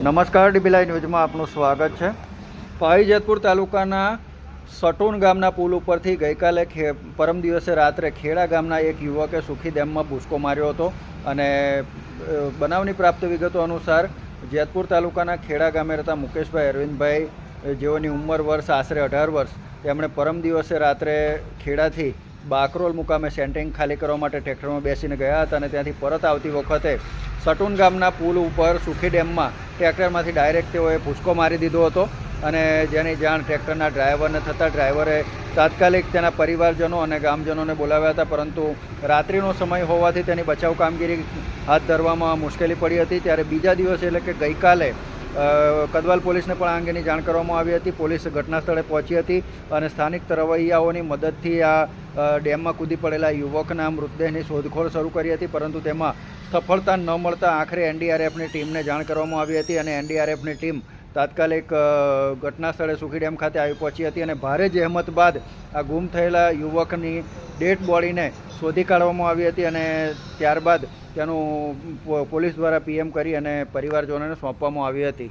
નમસ્કાર ડીબીલાઈ ન્યૂઝમાં આપનું સ્વાગત છે. પાવી જેતપુર તાલુકાના સટોન ગામના પુલ ઉપરથી ગઈકાલે ખે, પરમ દિવસે રાત્રે ખેડા ગામના એક યુવકે સુખી ડેમમાં ભૂસકો માર્યો હતો અને બનાવની પ્રાપ્ત વિગતો અનુસાર જેતપુર તાલુકાના ખેડા ગામે રહેતા મુકેશભાઈ અરવિંદભાઈ જેઓની ઉંમર વર્ષ, આશરે અઢાર વર્ષ, તેમણે પરમ દિવસે રાત્રે ખેડાથી બાકરોલ મુકામે સેન્ટિંગ ખાલી કરવા માટે ટ્રેક્ટરમાં બેસીને ગયા હતા અને ત્યાંથી પરત આવતી વખતે સટુન ગામના પુલ ઉપર સુખી ડેમમાં ટ્રેક્ટરમાંથી ડાયરેક્ટ તેઓએ ભૂસકો મારી દીધો હતો અને જેની જાણ ટ્રેક્ટરના ડ્રાઈવરને થતાં ડ્રાઈવરે તાત્કાલિક તેના પરિવારજનો અને ગામજનોને બોલાવ્યા હતા, પરંતુ રાત્રિનો સમય હોવાથી તેની બચાવ કામગીરી હાથ ધરવામાં મુશ્કેલી પડી હતી. ત્યારે બીજા દિવસે એટલે કે ગઈકાલે કદવાલ પોલીસને પણ આ અંગેની જાણ કરવામાં આવી હતી. પોલીસ ઘટના સ્થળે પહોંચી હતી અને સ્થાનિક તરવૈયાઓની મદદથી આ ડેમમાં કૂદી પડેલા યુવકના મૃતદેહની શોધખોળ શરૂ કરી હતી, પરંતુ તેમાં સફળતા ન મળતા આખરે એનડીઆરએફની ટીમને જાણ કરવામાં આવી હતી અને એનડીઆરએફની ટીમ તાત્કાલિક ઘટના સ્થળે સુખી ડેમ ખાતે આવી પહોંચી હતી અને ભારે જહેમત બાદ આ ગુમ થયેલા યુવકની ડેડ બોડીને શોધી કાઢવામાં આવી હતી અને ત્યારબાદ તેનું પોલીસ દ્વારા પીએમ કરી અને પરિવારજનોને સોંપવામાં આવી હતી.